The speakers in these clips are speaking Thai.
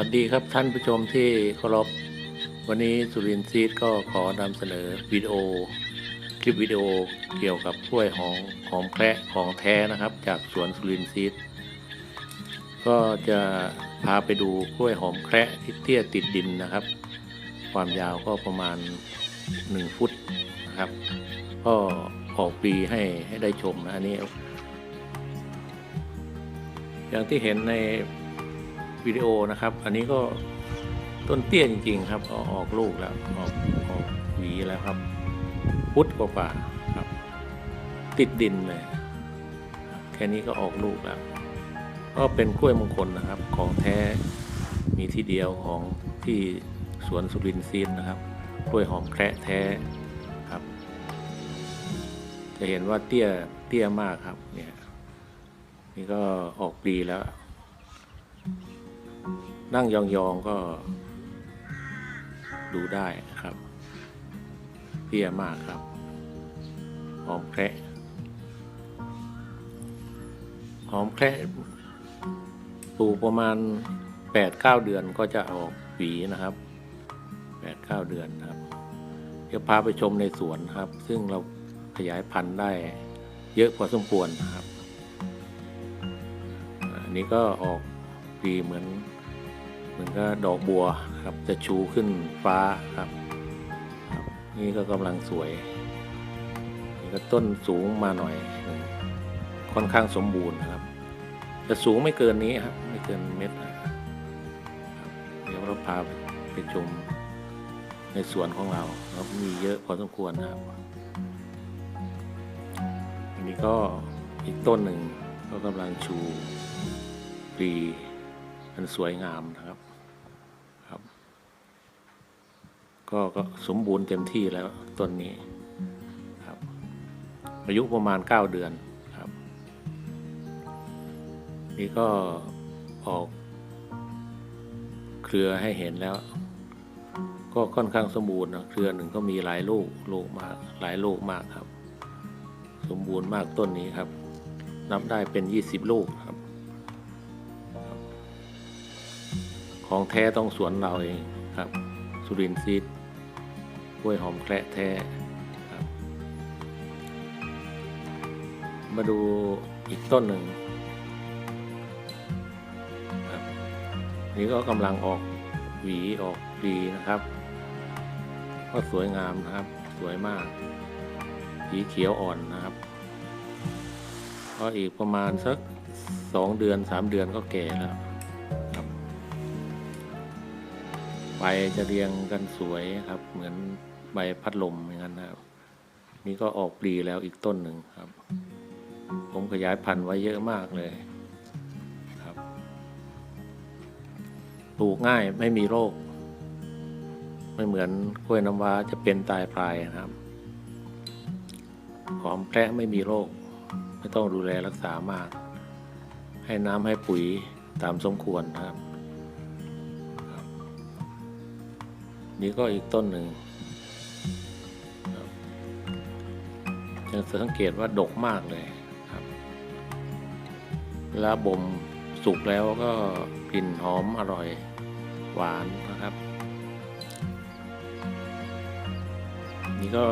วัสดีครับท่านผู้ชมที่เคารพ วันนี้สุรินทร์ซีดก็ขอนำเสนอวิดีโอ คลิปวิดีโอเกี่ยวกับกล้วยหอมหอมแคระของแท้นะครับ จากสวนสุรินทร์ซีดก็จะพาไปดูกล้วยหอมแคระที่เตี้ยติดดินนะครับ ความยาวก็ประมาณ 1 ฟุตนะครับ ก็ออกปีให้ให้ได้ชมนะอันนี้ อย่างที่เห็นใน วิดีโอนะครับ อันนี้ก็ต้นเตี้ยจริง ๆ ครับอออกลูกแล้วออกออกหวีแล้วครับ พุทธกว่าครับ ติดดินเลยแค่นี้ก็ออกลูกแล้ว ก็เป็นกล้วยมงคลนะครับ ของแท้มีที่เดียวของที่สวนสุรินทร์ซีดนะครับกล้วยหอมแคระแท้ครับ จะเห็นว่าเตี้ยเตี้ยมากครับเนี่ยนี่ก็ออกดีแล้ว นั่งยองๆก็ดูได้ครับเตี้ยมากครับหอมแคระหอมแคระปลูกประมาณแปดเก้าเดือนก็จะออกหวีนะครับแปดเก้าเดือนครับเดี๋ยวพาไปชมในสวนครับ ซึ่งเราขยายพันธุ์ได้เยอะพอสมควรครับ อันนี้ก็ออกปีเหมือน เหมือนก็ดอกบัวครับจะชูขึ้นฟ้าครับครับ นี่ก็กำลังสวยนี่ก็ต้นสูงมาหน่อยหนึ่งค่อนข้างสมบูรณ์นะครับจะสูงไม่เกินนี้ครับ ไม่เกินเม็ดนะครับเดี๋ยวเราพาไปชมในสวนของเราครับมีเยอะพอสมควรนะครับอันนี้ก็อีกต้นหนึ่งก็กำลังชูปี อันสวยงามนะครับครับ ก็ก็สมบูรณ์เต็มที่แล้วต้นนี้ครับ อายุประมาณ 9 เดือนครับ นี่ก็ออกเครือให้เห็นแล้ว ก็ค่อนข้างสมบูรณ์นะเครือหนึ่งก็มีหลายลูกลูกมากหลายลูกมากครับ สมบูรณ์มากต้นนี้ครับ นับได้เป็น 20 ลูกครับ ของแท้ต้องสวนเราเองครับ สุรินทร์ซีดกล้วยหอมแคระแท้ครับ มาดูอีกต้นหนึ่งครับนี่ก็กำลังออกหวีออกปลีนะครับ ก็สวยงามนะครับ สวยมาก สีเขียวอ่อนนะครับ ก็อีกประมาณสักสองเดือนสามเดือนก็แก่แล้ว ใบจะเรียงกันสวยครับ เหมือนใบพัดลมอย่างนั้นนะครับ นี่ก็ออกปลีแล้วอีกต้นหนึ่งครับ ผมขยายพันธุ์ไว้เยอะมากเลยครับปลูกง่ายไม่มีโรค ไม่เหมือนกล้วยน้ำว้าจะเป็นตายพลายนะครับหอมแคระไม่มีโรค ไม่ต้องดูแลรักษามาก ให้น้ำให้ปุ๋ยตามสมควรนะครับ นี่ก็อีกต้นหนึ่งครับจะสังเกตว่าดกมากเลยครับเวลาบ่มสุกแล้วก็กลิ่นหอมอร่อยหวานนะครับ นี่ก็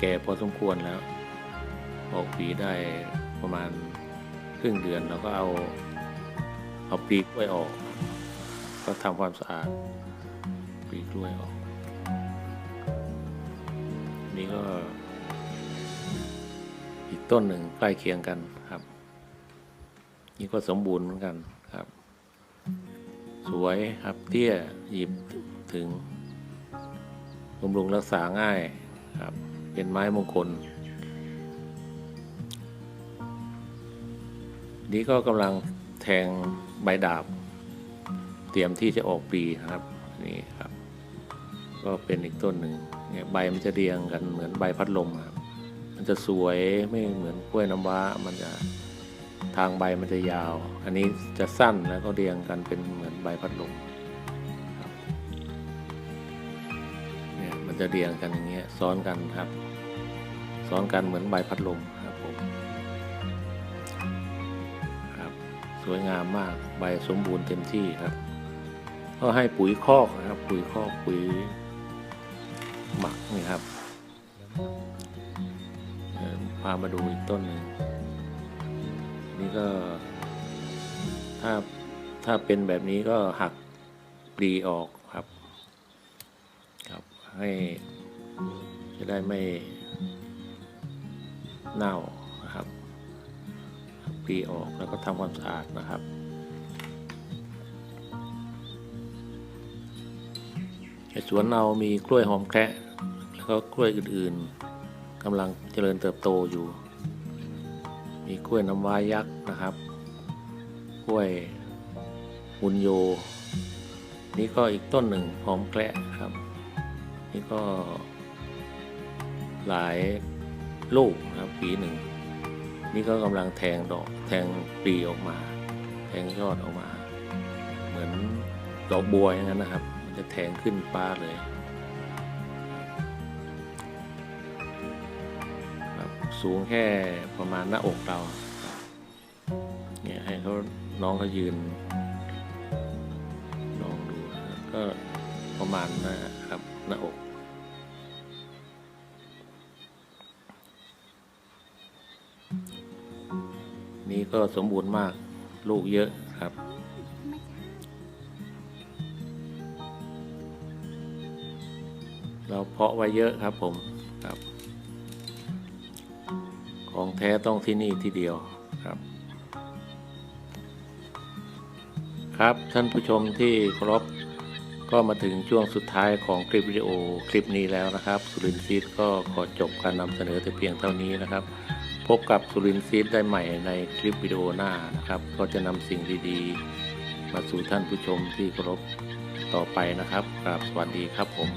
แก่พอสมควรแล้วออกปีได้ประมาณครึ่งเดือนเราก็เอาเอาปีกล้วยออก ก็ทำความสะอาดปีกล้วยออก นี่ก็ อีกต้นหนึ่งใกล้เคียงกันครับ นี่ก็สมบูรณ์เหมือนกันครับ สวยครับเตี้ยหยิบถึงบำรุงรักษาง่ายครับ เป็นไม้มงคล นี่ก็กำลังแทงใบดาบ เตรียมที่จะออกปีครับนี่ครับ ก็เป็นอีกต้นหนึ่ง เนี่ยใบมันจะเรียงกันเหมือนใบพัดลมครับ มันจะสวยไม่เหมือนกล้วยน้ำว้า มันจะทางใบมันจะยาว อันนี้จะสั้นแล้วก็เรียงกันเป็นเหมือนใบพัดลมครับเนี่ยมันจะเรียงกันอย่างเงี้ยซ้อนกันครับ ซ้อนกันเหมือนใบพัดลมครับผมครับสวยงามมากใบสมบูรณ์เต็มที่ครับ ก็ให้ปุ๋ยคอกนะครับ ปุ๋ยคอกปุ๋ย หมักนี่ครับพามาดูอีกต้นหนึ่งนี่ก็ ถ้าถ้าเป็นแบบนี้ก็หักปลีออกครับ ครับให้จะได้ไม่เน่านะครับปลีออกแล้วก็ทำความสะอาดนะครับ สวนเรามีกล้วยหอมแคะแล้วก็กล้วยอื่นๆกำลังเจริญเติบโตอยู่ มีกล้วยน้ำว้ายักษ์นะครับ กล้วยมุนโย นี่ก็อีกต้นหนึ่งหอมแคระครับ นี่ก็ หลายลูกนะครับปีหนึ่ง นี่ก็กำลังแทงดอกแทงปลีออกมา แทงยอดออกมา เหมือนดอกบัวอย่างนั้นนะครับ จะแทงขึ้นฟ้าเลยครับสูงแค่ประมาณหน้าอกเรา เนี่ยให้เขาน้องเขายืนลองดูนะก็ประมาณนะครับหน้าอกนี่ก็สมบูรณ์มาก ลูกเยอะาเพาะไว้เยอะครับผมครับ ของแท้ต้องที่นี่ที่เดียวครับ ครับท่านผู้ชมที่เคารพก็มาถึงช่วงสุดท้ายของคลิปวิดีโอคลิปนี้แล้วนะครับ สุรินทร์ซีดก็ขอจบการนำเสนอแต่เพียงเท่านี้นะครับ พบกับสุรินทร์ซีดได้ใหม่ในคลิปวิดีโอหน้านะครับ ก็จะนำสิ่งดีๆ มาสู่ท่านผู้ชมที่เคารพต่อไปนะครับกราบสวัสดีครับผม